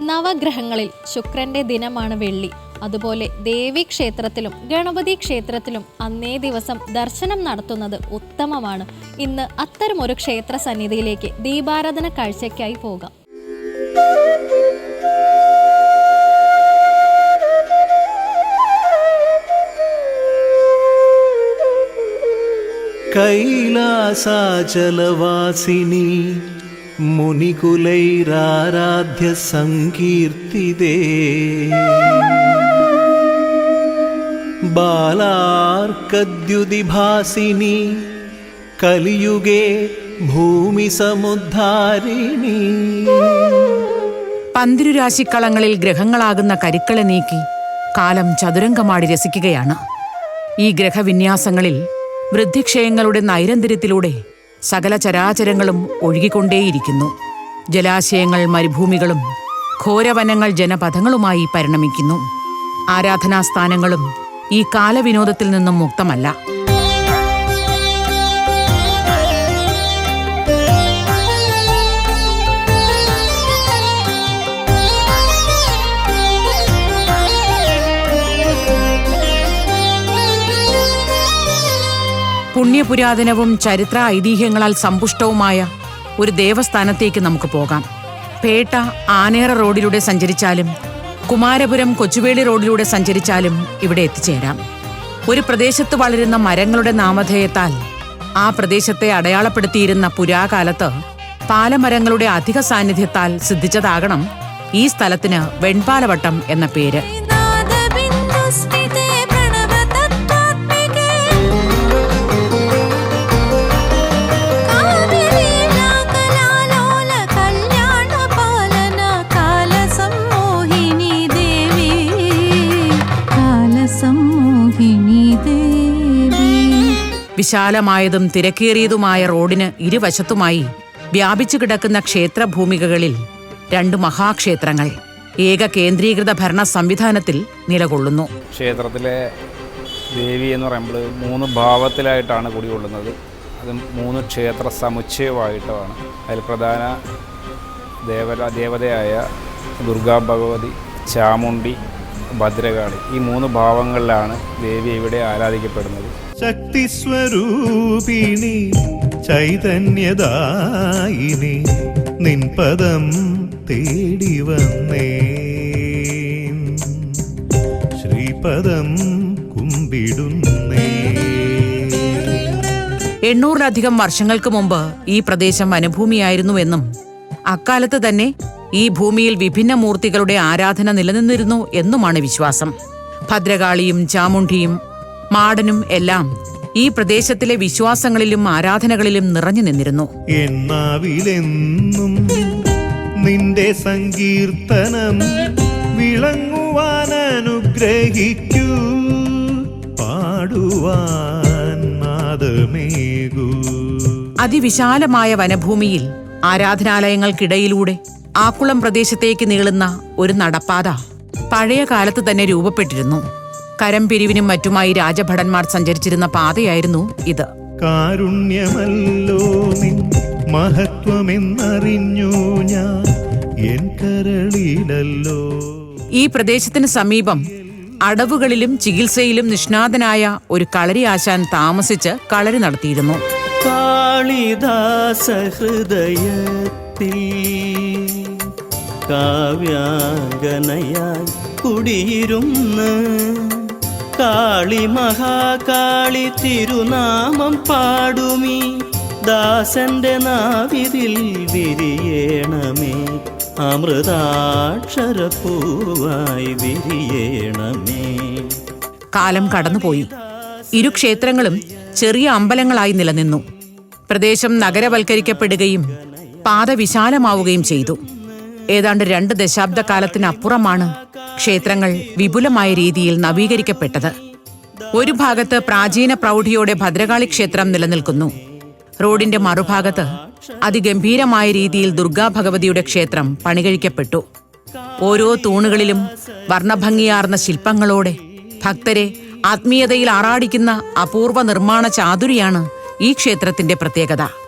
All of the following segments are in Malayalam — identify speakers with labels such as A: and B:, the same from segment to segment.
A: നവഗ്രഹങ്ങളിൽ ശുക്രന്റെ ദിനമാണ് വെള്ളി. അതുപോലെ ദേവി ക്ഷേത്രത്തിലും ഗണപതി ക്ഷേത്രത്തിലും അന്നേ ദിവസം ദർശനം നടത്തുന്നത് ഉത്തമമാണ്. ഇന്ന് അത്തരമൊരു ക്ഷേത്ര സന്നിധിയിലേക്ക് ദീപാരാധന കാഴ്ചയ്ക്കായി പോകാം.
B: കൈലാസാചലവാസിനി മുനികുലൈരാരാധ്യ സങ്കീർത്തിതേ ബാലാർക്കദ്യുതിഭാസിനി കലിയുഗേ ഭൂമി സമുദ്ധാരിണി
C: പന്തിരുരാശിക്കളങ്ങളിൽ ഗ്രഹങ്ങളാകുന്ന കരുക്കളെ നീക്കി കാലം ചതുരംഗമാടി രസിക്കുകയാണ്. ഈ ഗ്രഹവിന്യാസങ്ങളിൽ വൃദ്ധിക്ഷയങ്ങളുടെ നൈരന്തര്യത്തിലൂടെ സകല ചരാചരങ്ങളും ഒഴുകിക്കൊണ്ടേയിരിക്കുന്നു. ജലാശയങ്ങൾ മരുഭൂമികളും ഘോരവനങ്ങൾ ജനപഥങ്ങളുമായി പരിണമിക്കുന്നു. ആരാധനാസ്ഥാനങ്ങളും ഈ കാലവിനോദത്തിൽ നിന്നും മുക്തമല്ല. പുണ്യപുരാതനവും ചരിത്ര ഐതിഹ്യങ്ങളാൽ സമ്പുഷ്ടവുമായ ഒരു ദേവസ്ഥാനത്തേക്ക് നമുക്ക് പോകാം. പേട്ട ആനേറ റോഡിലൂടെ സഞ്ചരിച്ചാലും കുമാരപുരം കൊച്ചുവേളി റോഡിലൂടെ സഞ്ചരിച്ചാലും ഇവിടെ എത്തിച്ചേരാം. ഒരു പ്രദേശത്ത് വളരുന്ന മരങ്ങളുടെ നാമധേയത്താൽ ആ പ്രദേശത്തെ അടയാളപ്പെടുത്തിയിരുന്ന പുരാകാലത്ത് പാലമരങ്ങളുടെ അധിക സാന്നിധ്യത്താൽ സിദ്ധിച്ചതാകണം ഈ സ്ഥലത്തിന് വെൺപാലവട്ടം എന്ന പേര്. വിശാലമായതും തിരക്കേറിയതുമായ റോഡിന് ഇരുവശത്തുമായി വ്യാപിച്ചു കിടക്കുന്ന ക്ഷേത്രഭൂമികകളിൽ രണ്ട് മഹാക്ഷേത്രങ്ങൾ ഏക കേന്ദ്രീകൃത ഭരണ സംവിധാനത്തിൽ നിലകൊള്ളുന്നു.
D: ക്ഷേത്രത്തിലെ ദേവി എന്ന് പറയുമ്പോൾ മൂന്ന് ഭാവത്തിലായിട്ടാണ് കുടികൊള്ളുന്നത് അത് മൂന്ന് ക്ഷേത്ര സമുച്ചയമായിട്ടാണ്. അതിൽ പ്രധാന ദേവത ദേവതയായ ദുർഗാ ഭഗവതി ചാമുണ്ടി ഭദ്രകാളി. ഈ മൂന്ന് ഭാവങ്ങളിലാണ് ദേവി ഇവിടെ ആരാധിക്കപ്പെടുന്നത്.
B: ശക്തിസ്വരൂപിണി ചൈതന്യദായിനി നിൻപദം തേടി വന്നേ ശ്രീപദം കുമ്പിടുന്നേ
C: എണ്ണൂറിലധികം വർഷങ്ങൾക്ക് മുമ്പ് ഈ പ്രദേശം വനഭൂമിയായിരുന്നുവെന്നും അക്കാലത്ത് തന്നെ ഈ ഭൂമിയിൽ വിഭിന്ന മൂർത്തികളുടെ ആരാധന നിലനിന്നിരുന്നു എന്നുമാണ് വിശ്വാസം. ഭദ്രകാളിയും ചാമുണ്ടിയും മാടനും എല്ലാം ഈ പ്രദേശത്തിലെ വിശ്വാസങ്ങളിലും ആരാധനകളിലും നിറഞ്ഞു നിന്നിരുന്നു.
B: എന്നാവിലെന്നും നിന്റെ സങ്കീർത്തനം വിളങ്ങുവാൻ അനുഗ്രഹിക്കൂ. പാടുവാൻ
C: അതിവിശാലമായ വനഭൂമിയിൽ ആരാധനാലയങ്ങൾക്കിടയിലൂടെ ആക്കുളം പ്രദേശത്തേക്ക് നീളുന്ന ഒരു നടപ്പാത പഴയ കാലത്ത് തന്നെ രൂപപ്പെട്ടിരുന്നു. കരം പിരിവിനും മറ്റുമായി രാജഭടന്മാർ സഞ്ചരിച്ചിരുന്ന പാതയായിരുന്നു ഇത്.
B: കാരുണ്യമല്ലോ നിൻ മഹത്വമെന്നറിഞ്ഞു ഞാൻ. എൻ കരളിലല്ലോ.
C: ഈ പ്രദേശത്തിന് സമീപം അടവുകളിലും ചികിത്സയിലും നിഷ്ണാതനായ ഒരു കളരി ആശാൻ താമസിച്ച് കളരി നടത്തിയിരുന്നു.
E: കാളിദാസ ഹൃദയത്തിൽ കാവ്യാംഗനയായി കുടിയിരുന്ന് കാളി മഹാകാളി തിരുനാമം പാടുമീ. ദാസന്റെ നാവിതിൽ വിരിയേണമേ. അമൃതാക്ഷരപ്പൂവായി വിരിയേണമേ.
C: കാലം കടന്നുപോയി. ഇരു ക്ഷേത്രങ്ങളും ചെറിയ അമ്പലങ്ങളായി നിലനിന്നു. പ്രദേശം നഗരവൽക്കരിക്കപ്പെടുകയും പാത വിശാലമാവുകയും ചെയ്തു. ഏതാണ്ട് രണ്ട് ദശാബ്ദക്കാലത്തിനപ്പുറമാണ് ക്ഷേത്രങ്ങൾ വിപുലമായ രീതിയിൽ നവീകരിക്കപ്പെട്ടത്. ഒരു ഭാഗത്ത് പ്രാചീന പ്രൗഢിയോടെ ഭദ്രകാളി ക്ഷേത്രം നിലനിൽക്കുന്നു. റോഡിന്റെ മറുഭാഗത്ത് അതിഗംഭീരമായ രീതിയിൽ ദുർഗാ ഭഗവതിയുടെ ക്ഷേത്രം പണികഴിക്കപ്പെട്ടു. ഓരോ തൂണുകളിലും വർണഭംഗിയാർന്ന ശില്പങ്ങളോടെ ഭക്തരെ ആത്മീയതയിൽ ആറാടിക്കുന്ന അപൂർവ നിർമ്മാണ ചാതുരിയാണ് ഈ ക്ഷേത്രത്തിന്റെ പ്രത്യേകത.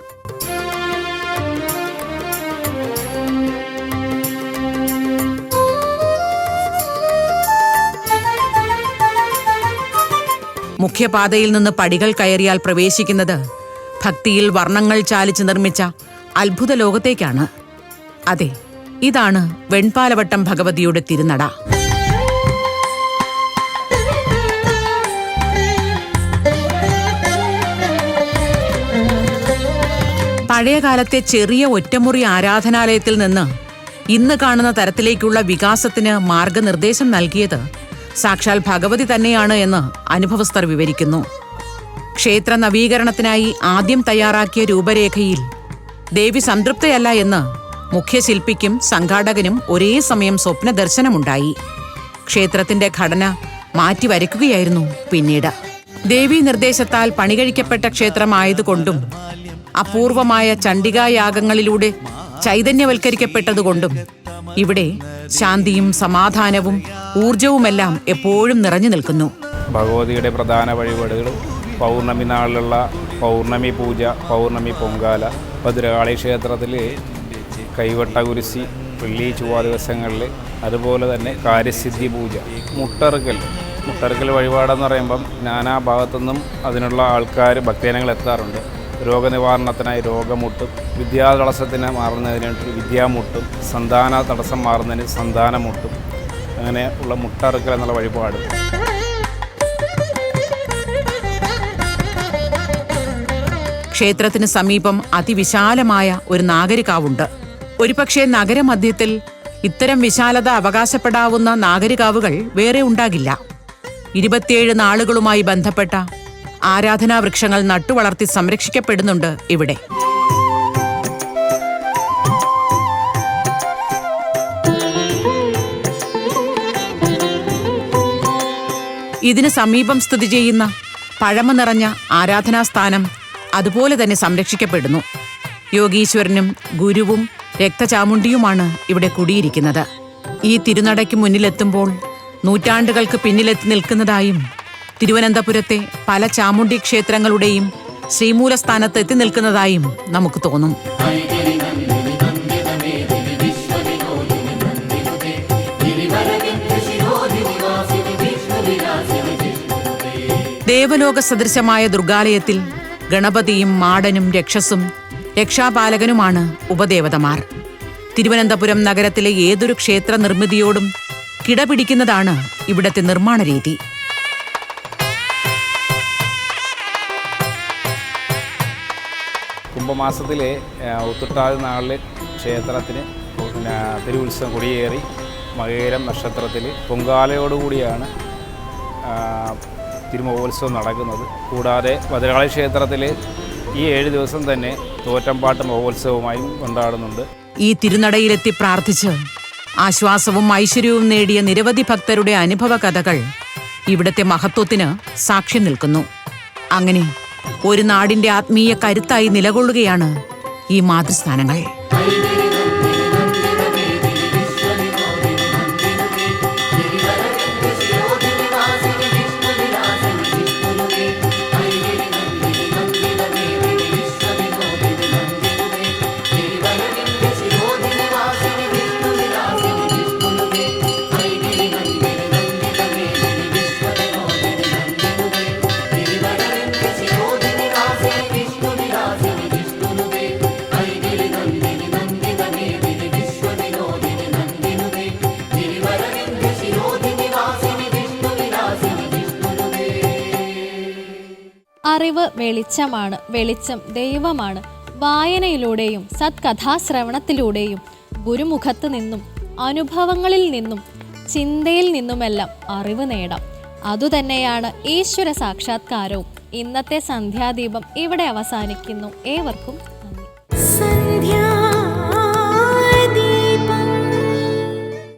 C: മുഖ്യപാതയിൽ നിന്ന് പടികൾ കയറിയാൽ പ്രവേശിക്കുന്നത് ഭക്തിയിൽ വർണങ്ങൾ ചാലിച്ച് നിർമ്മിച്ച അത്ഭുത ലോകത്തേക്കാണ്. അതെ ഇതാണ് വെൺപാലവട്ടം ഭഗവതിയുടെ തിരുനട. പഴയകാലത്തെ ചെറിയ ഒറ്റമുറി ആരാധനാലയത്തിൽ നിന്ന് ഇന്ന് കാണുന്ന തരത്തിലേക്കുള്ള വികാസത്തിന് മാർഗനിർദ്ദേശം നൽകിയത് സാക്ഷാൽ ഭഗവതി തന്നെയാണ് എന്ന് അനുഭവസ്ഥർ വിവരിക്കുന്നു. ക്ഷേത്ര നവീകരണത്തിനായി ആദ്യം തയ്യാറാക്കിയ രൂപരേഖയിൽ ദേവി സംതൃപ്തയല്ല എന്ന് മുഖ്യശില്പിക്കും സംഘാടകനും ഒരേ സമയം സ്വപ്ന ദർശനമുണ്ടായി ക്ഷേത്രത്തിന്റെ ഘടന മാറ്റി വരയ്ക്കുകയായിരുന്നു പിന്നീട്. ദേവി നിർദ്ദേശത്താൽ പണികഴിക്കപ്പെട്ട ക്ഷേത്രമായതുകൊണ്ടും അപൂർവമായ ചണ്ഡികായാഗങ്ങളിലൂടെ ചൈതന്യവൽക്കരിക്കപ്പെട്ടതുകൊണ്ടും ഇവിടെ ശാന്തിയും സമാധാനവും ഊർജവുമെല്ലാം എപ്പോഴും നിറഞ്ഞു നിൽക്കുന്നു.
D: ഭഗവതിയുടെ പ്രധാന വഴിപാടുകൾ പൗർണമി നാളിലുള്ള പൗർണമി പൂജ പൗർണമി പൊങ്കാല ഭദ്രകാളി ക്ഷേത്രത്തിൽ കൈവട്ട കുരിശി വെള്ളി ചുവാ ദിവസങ്ങളിൽ അതുപോലെ തന്നെ കാര്യസിദ്ധി പൂജ മുട്ടറുക്കൽ. മുട്ടറുക്കൽ വഴിപാടെന്ന് പറയുമ്പം നാനാ ഭാഗത്തുനിന്നും അതിനുള്ള ആൾക്കാർ ഭക്തജനങ്ങൾ എത്താറുണ്ട്. രോഗനിവാരണത്തിനായി രോഗമുട്ടും വിദ്യാ തടസ്സത്തിന് മാറുന്നതിനായിട്ട് വിദ്യാമുട്ടും സന്താന തടസ്സം മാറുന്നതിന് സന്താനമുട്ടും അങ്ങനെ ഉള്ള മുട്ടറുക്കൽ എന്നുള്ള വഴിപാട്.
C: ക്ഷേത്രത്തിന് സമീപം അതിവിശാലമായ ഒരു നാഗരികാവുണ്ട്. ഒരുപക്ഷെ നഗരമധ്യത്തിൽ ഇത്തരം വിശാലത അവകാശപ്പെടാവുന്ന നാഗരികാവുകൾ വേറെ ഉണ്ടാകില്ല. ഇരുപത്തിയേഴ് നാളുകളുമായി ബന്ധപ്പെട്ട ആരാധനാ വൃക്ഷങ്ങൾ നട്ടുവളർത്തി സംരക്ഷിക്കപ്പെടുന്നുണ്ട് ഇവിടെ. ഇതിന് സമീപം സ്ഥിതി ചെയ്യുന്ന പഴമ നിറഞ്ഞ ആരാധനാസ്ഥാനം അതുപോലെ തന്നെ സംരക്ഷിക്കപ്പെടുന്നു. യോഗീശ്വരനും ഗുരുവും രക്തചാമുണ്ടിയുമാണ് ഇവിടെ കുടിയിരിക്കുന്നത്. ഈ തിരുനടയ്ക്ക് മുന്നിലെത്തുമ്പോൾ നൂറ്റാണ്ടുകൾക്ക് പിന്നിലെത്തി നിൽക്കുന്നതായും തിരുവനന്തപുരത്തെ പല ചാമുണ്ഡി ക്ഷേത്രങ്ങളുടെയും ശ്രീമൂലസ്ഥാനത്ത് എത്തി നിൽക്കുന്നതായും നമുക്ക് തോന്നും. ദേവലോക സദൃശമായ ദുർഗാലയത്തിൽ ഗണപതിയും മാടനും രക്ഷസും രക്ഷാപാലകനുമാണ് ഉപദേവതമാർ. തിരുവനന്തപുരം നഗരത്തിലെ ഏതൊരു ക്ഷേത്ര നിർമ്മിതിയോടും കിടപിടിക്കുന്നതാണ് ഇവിടത്തെ നിർമ്മാണ രീതി.
D: കുംഭമാസത്തിലെ ഉത്തുട്ടാതി നാളിൽ ക്ഷേത്രത്തിന് തിരുവുത്സവം കൊടിയേറി മകേരം നക്ഷത്രത്തിൽ പൊങ്കാലയോടുകൂടിയാണ് തിരുമഹോത്സവം നടക്കുന്നത്. കൂടാതെ ഭദ്രകാളി ക്ഷേത്രത്തിൽ ഈ ഏഴ് ദിവസം തന്നെ തോറ്റമ്പാട്ട് മഹോത്സവമായും കൊണ്ടാടുന്നുണ്ട്.
C: ഈ തിരുനടയിലെത്തി പ്രാർത്ഥിച്ച് ആശ്വാസവും ഐശ്വര്യവും നേടിയ നിരവധി ഭക്തരുടെ അനുഭവ കഥകൾ ഇവിടത്തെ മഹത്വത്തിന് സാക്ഷ്യം നിൽക്കുന്നു. അങ്ങനെ ഒരു നാടിന്റെ ആത്മീയ കരുത്തായി നിലകൊള്ളുകയാണ് ഈ മാതൃസ്ഥാനങ്ങൾ.
A: അറിവ് വെളിച്ചമാണ് വെളിച്ചം ദൈവമാണ്. വായനയിലൂടെയും സത്കഥാശ്രവണത്തിലൂടെയും ഗുരുമുഖത്ത് നിന്നും അനുഭവങ്ങളിൽ നിന്നും ചിന്തയിൽ നിന്നുമെല്ലാം അറിവ് നേടാം. അതുതന്നെയാണ് ഈശ്വര സാക്ഷാത്കാരവും. ഇന്നത്തെ സന്ധ്യാദീപം ഇവിടെ അവസാനിക്കുന്നു. ഏവർക്കും